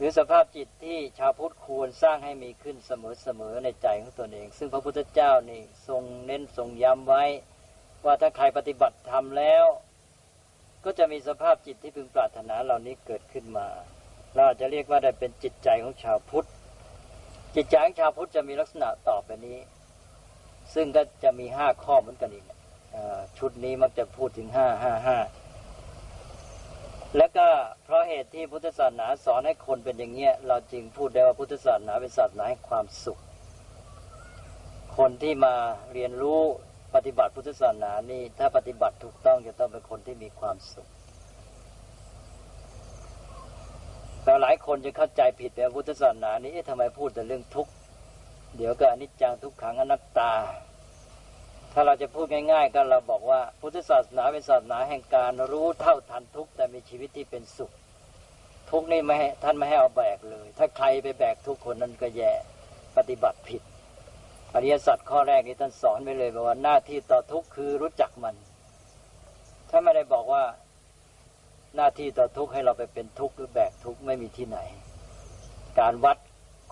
หรือสภาพจิตที่ชาวพุทธควรสร้างให้มีขึ้นเสมอๆในใจของตนเอง ซึ่งพระพุทธเจ้านี่ทรงเน้นทรงย้ำไว้ ว่าถ้าใครปฏิบัติทำแล้ว ก็จะมีสภาพจิตที่พึงปรารถนาเหล่านี้เกิดขึ้นมา เราอาจจะเรียกว่าได้เป็นจิตใจของชาวพุทธ จิตใจของชาวพุทธจะมีลักษณะต่อไปนี้ ซึ่งก็จะมีห้าข้อเหมือนกันอีกชุดนี้มักจะพูดถึงห้าห้าห้า และก็เพราะเหตุที่พุทธศาสนาสอนให้คนเป็นอย่างเงี้ย เราจึงพูดได้ว่าพุทธศาสนาเป็นศาสนาให้ความสุข คนที่มาเรียนรู้ปฏิบัติพุทธศาสนานี่ถ้าปฏิบัติถูกต้องจะต้องเป็นคนที่มีความสุขแต่หลายคนจะเข้าใจผิดแบบพุทธศาสนานี้ทำไมพูดแต่เรื่องทุกข์เดี๋ยวก็อนิจจังทุกขังอนัตตา ถ้าเราจะพูดง่าย ๆ ก็เราบอกว่าพุทธศาสนาเป็นศาสนาแห่งการรู้เท่าทันทุกแต่มีชีวิตที่เป็นสุข ทุกนี่ไม่ท่านไม่ให้เอาแบกเลย ถ้าใครไปแบกทุกคนนั้นก็แย่ปฏิบัติผิดอริยสัจข้อแรกนี้ท่านสอนไปเลยบอกว่าหน้าที่ต่อทุกคือรู้จักมันถ้าไม่ได้บอกว่าหน้าที่ต่อทุกให้เราไปเป็นทุกข์หรือแบกทุกข์ไม่มีที่ไหน การวัด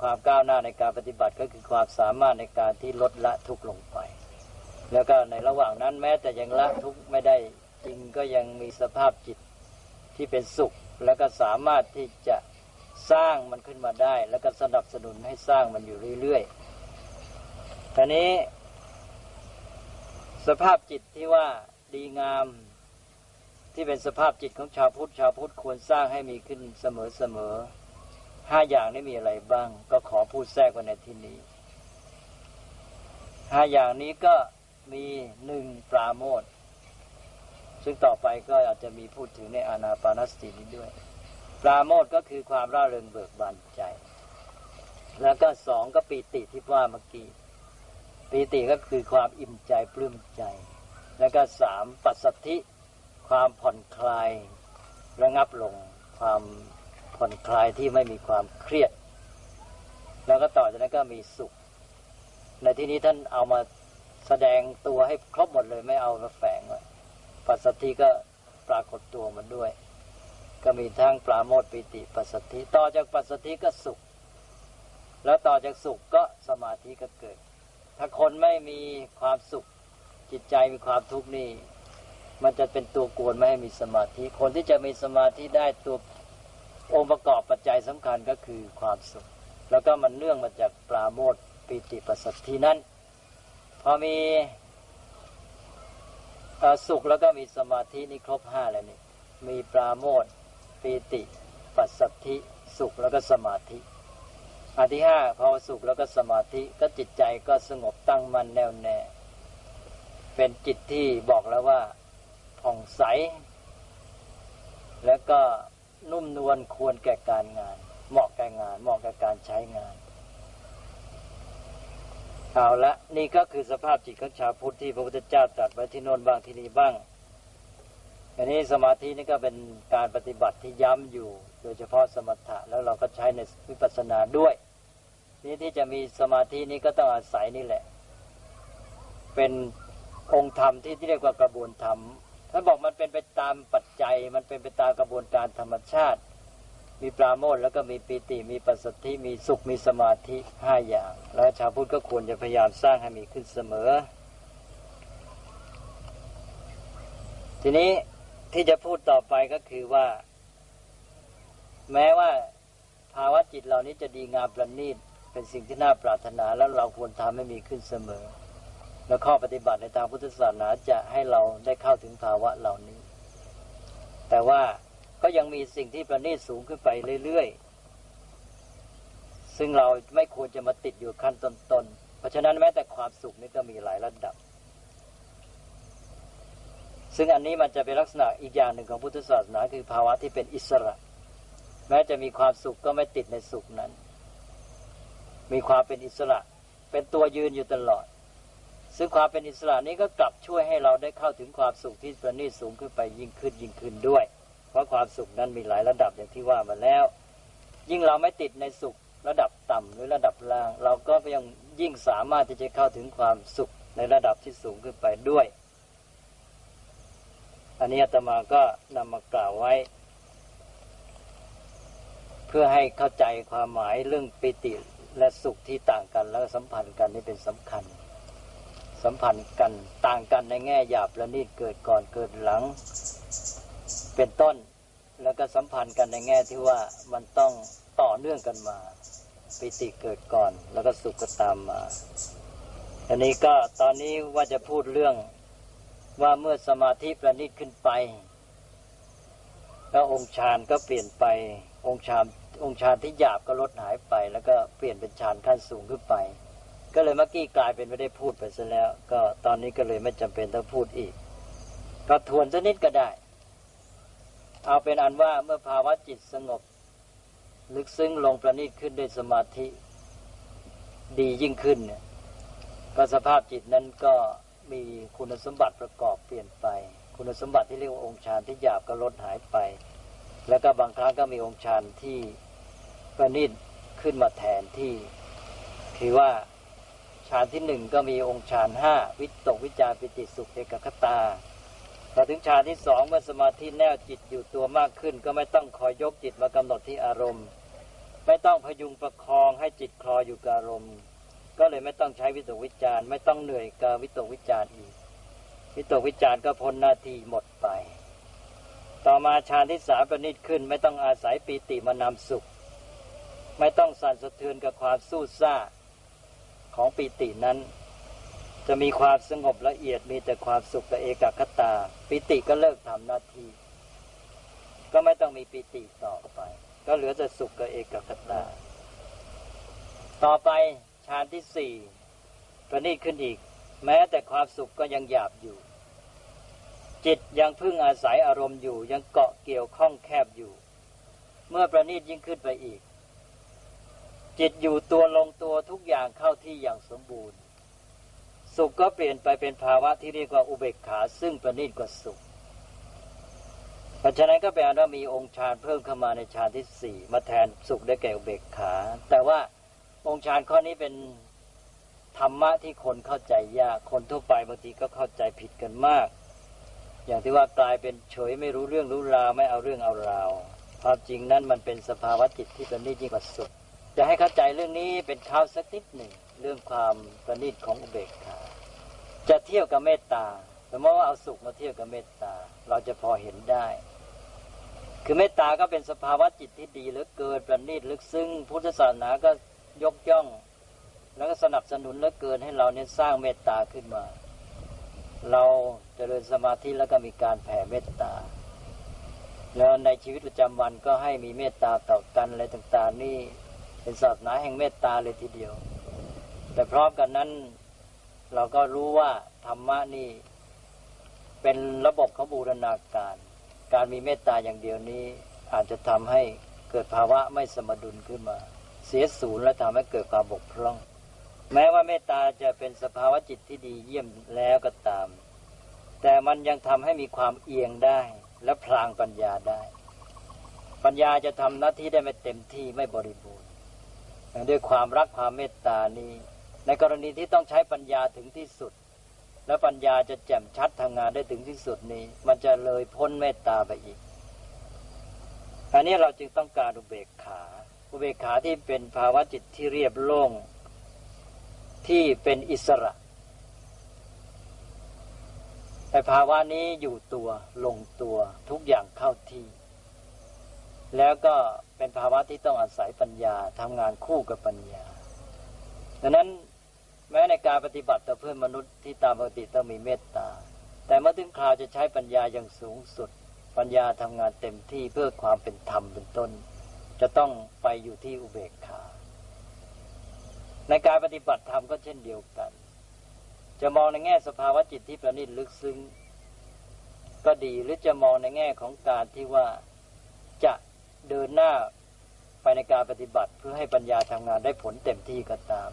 ความก้าวหน้าในการปฏิบัติก็คือความสามารถในการที่ลดละทุกข์ลงไป แล้วก็ในระหว่างนั้นแม้แต่ยังละทุกข์ไม่ได้จริงก็ยังมีสภาพจิตที่เป็นสุข แล้วก็สามารถที่จะสร้างมันขึ้นมาได้ แล้วก็สนับสนุนให้สร้างมันอยู่เรื่อยๆทีนี้ สภาพจิตที่ว่าดีงามที่เป็นสภาพจิตของชาวพุทธชาวพุทธควรสร้างให้มีขึ้นเสมอๆห้าอย่างนี้มีอะไรบ้าง ก็ขอพูดแทรกไว้ในที่นี้ห้าอย่างนี้ก็ มีหนึ่งปราโมทซึ่งต่อไปก็อาจจะมีพูดถึงในอานาปานสตินี้ด้วย ปราโมทก็คือความร่าเริงเบิกบานใจ แล้วก็สองก็ปีติที่ว่าเมื่อกี้ปีติก็คือความอิ่มใจปลื้มใจ แล้วก็สามปัสสัทธิ ความผ่อนคลาย ระงับลง ความผ่อนคลายที่ไม่มีความเครียด แล้วก็ต่อจากนั้นก็มีสุข ในที่นี้ท่านเอามา แสดงตัวให้ครบหมดเลยไม่เอามาแฝงไว้ปัสสติก็ปรากฏตัวมันด้วย ก็มีทั้งปราโมทปิติปัสสติต่อจากปัสสติก็สุข แล้วต่อจากสุขก็สมาธิก็เกิด ถ้าคนไม่มีความสุขจิตใจมีความทุกข์นี่มันจะเป็นตัวกวนไม่ให้มีสมาธิ คนที่จะมีสมาธิได้ตัวองค์ประกอบปัจจัยสำคัญก็คือความสุข แล้วก็มันเนื่องมาจากปราโมทปิติปัสสตินั้น พอมีสุขแล้วก็มีสมาธินี่ครบห้าแล้วนี่มีปราโมทปีติ ปัสสัทธิสุขแล้วก็สมาธิอันที่ห้าพอสุขแล้วก็สมาธิก็จิตใจก็สงบตั้งมั่นแน่วแน่ เป็นจิตที่บอกแล้วว่าผ่องใส แล้วก็นุ่มนวลควรแก่การงาน เหมาะแก่งาน เหมาะแก่การใช้งาน เอาละนี่ก็คือสภาพจิตของชาวพุทธที่พระพุทธเจ้าตรัสไว้ที่โน่นบ้างที่นี่บ้างอันนี้สมาธินี่ก็เป็นการปฏิบัติที่ย้ำอยู่ โดยเฉพาะสมถะแล้วเราก็ใช้ในวิปัสสนาด้วย นี่ที่จะมีสมาธินี้ก็ต้องอาศัยนี่แหละ เป็นองค์ธรรมที่เรียกว่ากระบวนธรรมท่านบอกมันเป็นไปตามปัจจัย มันเป็นไปตามกระบวนการธรรมชาติ มีปราโมทแล้วก็มีปีติมีปัสสติมีสุขมีสมาธิห้าอย่าง แล้วชาวพุทธก็ควรจะพยายามสร้างให้มีขึ้นเสมอ ทีนี้ที่จะพูดต่อไปก็คือว่า แม้ว่าภาวะจิตเหล่านี้จะดีงามประณีตเป็นสิ่งที่น่าปรารถนาแล้วเราควรทำให้มีขึ้นเสมอ แล้วข้อปฏิบัติในทางพุทธศาสนาจะให้เราได้เข้าถึงภาวะเหล่านี้ แต่ว่า ก็ยังมีสิ่งที่ประณีตสูงขึ้นไปเรื่อยๆ ซึ่งเราไม่ควรจะมาติดอยู่ขั้นต้นๆ เพราะฉะนั้นแม้แต่ความสุขนี่ก็มีหลายระดับ ซึ่งอันนี้มันจะเป็นลักษณะอีกอย่างหนึ่งของพุทธศาสนาคือภาวะที่เป็นอิสระ แม้จะมีความสุขก็ไม่ติดในสุขนั้น มีความเป็นอิสระ เป็นตัวยืนอยู่ตลอด ซึ่งความเป็นอิสระนี้ก็กลับช่วยให้เราได้เข้าถึงความสุขที่ประณีตสูงขึ้นไปยิ่งขึ้นยิ่งขึ้นด้วย ราะความสุขนั้นมีหลายระดับอย่างที่ว่ามาแล้ว ยิ่งเราไม่ติดในสุขระดับต่ำหรือระดับล่าง เราก็ยังยิ่งสามารถที่จะเข้าถึงความสุขในระดับที่สูงขึ้นไปด้วย อันนี้อาตมาก็นำมากล่าวไว้ เพื่อให้เข้าใจความหมายเรื่องปิติและสุขที่ต่างกันแล้วสัมพันธ์กันนี่เป็นสำคัญ สัมพันธ์กันต่างกันในแง่หยาบและนิดเกิดก่อนเกิดหลัง เป็นต้น แล้วก็สัมพันธ์กันในแง่ที่ว่ามันต้องต่อเนื่องกันมาปิติเกิดก่อน แล้วก็สุขก็ตามมา อันนี้ก็ตอนนี้ว่าจะพูดเรื่องว่าเมื่อสมาธิประณีตขึ้นไป แล้วองค์ฌานก็เปลี่ยนไป องค์ฌานองค์ฌานที่หยาบก็ลดหายไป แล้วก็เปลี่ยนเป็นฌานขั้นสูงขึ้นไป ก็เลยเมื่อกี้กลายเป็นไม่ได้พูดไปซะแล้ว ก็ตอนนี้ก็เลยไม่จำเป็นต้องพูดอีก ก็ทวนสักนิดก็ได้ เอาเป็นอันว่าเมื่อภาวะจิตสงบ ลึกซึ้งลงประณีตขึ้นด้วยสมาธิ ดียิ่งขึ้นเนี่ยก็สภาพจิตนั้นก็มีคุณสมบัติประกอบเปลี่ยนไป คุณสมบัติที่เรียกว่าองค์ฌานที่หยาบก็ลดหายไป แล้วก็บางครั้งก็มีองค์ฌานที่ประณีตขึ้นมาแทนที่คือว่าฌานที่หนึ่งก็มีองค์ฌานห้าวิตกวิจารปิติสุขเอกคตา พอถึงฌานที่สองเมื่อสมาธิแน่วจิตอยู่ตัวมากขึ้น ก็ไม่ต้องคอยยกจิตมากำหนดที่อารมณ์ ไม่ต้องพยุงประคองให้จิตคลออยู่กับอารมณ์ ก็เลยไม่ต้องใช้วิตกวิจารไม่ต้องเหนื่อยกับวิตกวิจารอีก วิตกวิจารก็พ้นหน้าที่หมดไป ต่อมาฌานที่สามประณีตขึ้น ไม่ต้องอาศัยปีติมานำสุข ไม่ต้องสั่นสะเทือนกับความสู้ซ่าของปีตินั้น จะมีความสงบละเอียดมีแต่ความสุขกับเอกคตาปีติก็เลิกทำหน้าที่ก็ไม่ต้องมีปีติต่อไป ก็เหลือแต่สุขกับเอกคตา ต่อไปฌานที่สี่ประณีตขึ้นอีก แม้แต่ความสุขก็ยังหยาบอยู่ จิตยังพึ่งอาศัยอารมณ์อยู่ ยังเกาะเกี่ยวข้องแคบอยู่ เมื่อประณีตยิ่งขึ้นไปอีก จิตอยู่ตัวลงตัวทุกอย่างเข้าที่อย่างสมบูรณ์ สุขก็เปลี่ยนไปเป็นภาวะที่เรียกว่าอุเบกขาซึ่งประณีตกว่าสุข เพราะฉะนั้นก็แปลว่ามีองค์ฌานเพิ่มเข้ามาในฌานที่สี่มาแทนสุขได้แก่อุเบกขา แต่ว่าองค์ฌานข้อนี้เป็นธรรมะที่คนเข้าใจยาก คนทั่วไปบางทีก็เข้าใจผิดกันมาก อย่างที่ว่ากลายเป็นเฉยไม่รู้เรื่องรู้ราวไม่เอาเรื่องเอาราวความจริงนั้นมันเป็นสภาวะจิตที่ประณีตยิ่งกว่าสุด จะให้เข้าใจเรื่องนี้เป็นข้าวสักนิดหนึ่งเรื่องความประณีตของอุเบกขา จะเที่ยวกับเมตตาสมมติว่าเอาสุขมาเที่ยวกับเมตตา เราจะพอเห็นได้ คือเมตตาก็เป็นสภาวะจิตที่ดีเหลือเกินประณีตลึกซึ้งพุทธศาสนาก็ยกย่อง แล้วก็สนับสนุนเหลือเกินให้เราเนี่ยสร้างเมตตาขึ้นมา เราจเจริญสมาธิแล้วก็มีการแผ่เมตตาแล้วในชีวิตประจำวันก็ให้มีเมตตาต่อกันอะไรต่าง ๆ นี่เป็นศาสนาแห่งเมตตาเลยทีเดียว แต่พร้อมกันนั้น เราก็รู้ว่าธรรมะนี่ เป็นระบบของบูรณาการ การมีเมตตาอย่างเดียวนี้ อาจจะทำให้เกิดภาวะไม่สมดุลขึ้นมา เสียศูนย์และทำให้เกิดความบกพร่อง แม้ว่าเมตตาจะเป็นสภาวะจิตที่ดีเยี่ยมแล้วก็ตาม แต่มันยังทำให้มีความเอียงได้และพลางปัญญาได้ ปัญญาจะทำหน้าที่ได้ไม่เต็มที่ไม่บริบูรณ์ด้วยความรักความเมตตานี้ ในกรณีที่ต้องใช้ปัญญาถึงที่สุด และปัญญาจะแจ่มชัดทางงานได้ถึงที่สุดนี้ มันจะเลยพ้นเมตตาไปอีก อันนี้เราจึงต้องการอุเบกขา อุเบกขาที่เป็นภาวะจิตที่เรียบโล่งที่เป็นอิสระแต่ภาวะนี้อยู่ตัวลงตัวทุกอย่างเข้าที่ แล้วก็เป็นภาวะที่ต้องอาศัยปัญญาทำงานคู่กับปัญญาดังนั้น แม้ในการปฏิบัติต่อเพื่อนมนุษย์ที่ตามปกติต้องมีเมตตา แต่เมื่อถึงคราวจะใช้ปัญญาอย่างสูงสุด ปัญญาทำงานเต็มที่เพื่อความเป็นธรรมเป็นต้น จะต้องไปอยู่ที่อุเบกขา ในการปฏิบัติธรรมก็เช่นเดียวกัน จะมองในแง่สภาวะจิตที่ประณีตลึกซึ้งก็ดีหรือจะมองในแง่ของการที่ว่าจะเดินหน้าไปในการปฏิบัติเพื่อให้ปัญญาทำงานได้ผลเต็มที่ก็ตาม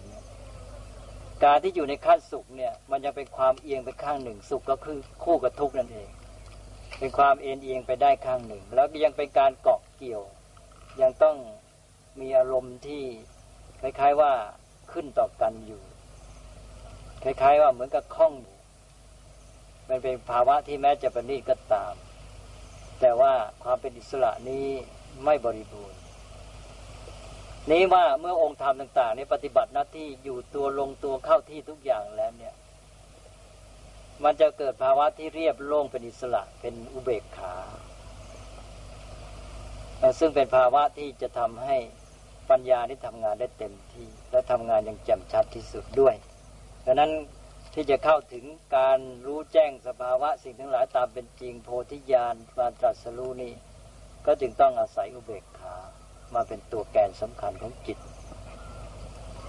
การที่อยู่ในขั้นสุขเนี่ย มันยังเป็นความเอียงไปข้างหนึ่ง สุขก็คือคู่กับทุกข์นั่นเอง เป็นความเอ็นเอียงไปได้ข้างหนึ่ง แล้วยังเป็นการเกาะเกี่ยว ยังต้องมีอารมณ์ที่คล้ายๆว่าขึ้นต่อกันอยู่ คล้ายๆว่าเหมือนกับคล้องอยู่มันเป็นภาวะที่แม้จะประณีก็ตาม แต่ว่าความเป็นอิสระนี้ไม่บริบูรณ์ นี้ว่าเมื่อองค์ธรรมต่างๆนี้ปฏิบัติหน้าที่อยู่ตัวลงตัวเข้าที่ทุกอย่างแล้วเนี่ย มันจะเกิดภาวะที่เรียบโล่งเป็นอิสระเป็นอุเบกขา ซึ่งเป็นภาวะที่จะทำให้ปัญญาที่ทำงานได้เต็มที่ และทำงานอย่างแจ่มชัดที่สุดด้วยดังนั้นที่จะเข้าถึงการรู้แจ้งสภาวะสิ่งทั้งหลายตามเป็นจริงโพธิญาณการตรัสรู้นี่ ก็จึงต้องอาศัยอุเบกขา มาเป็นตัวแกนสำคัญของจิต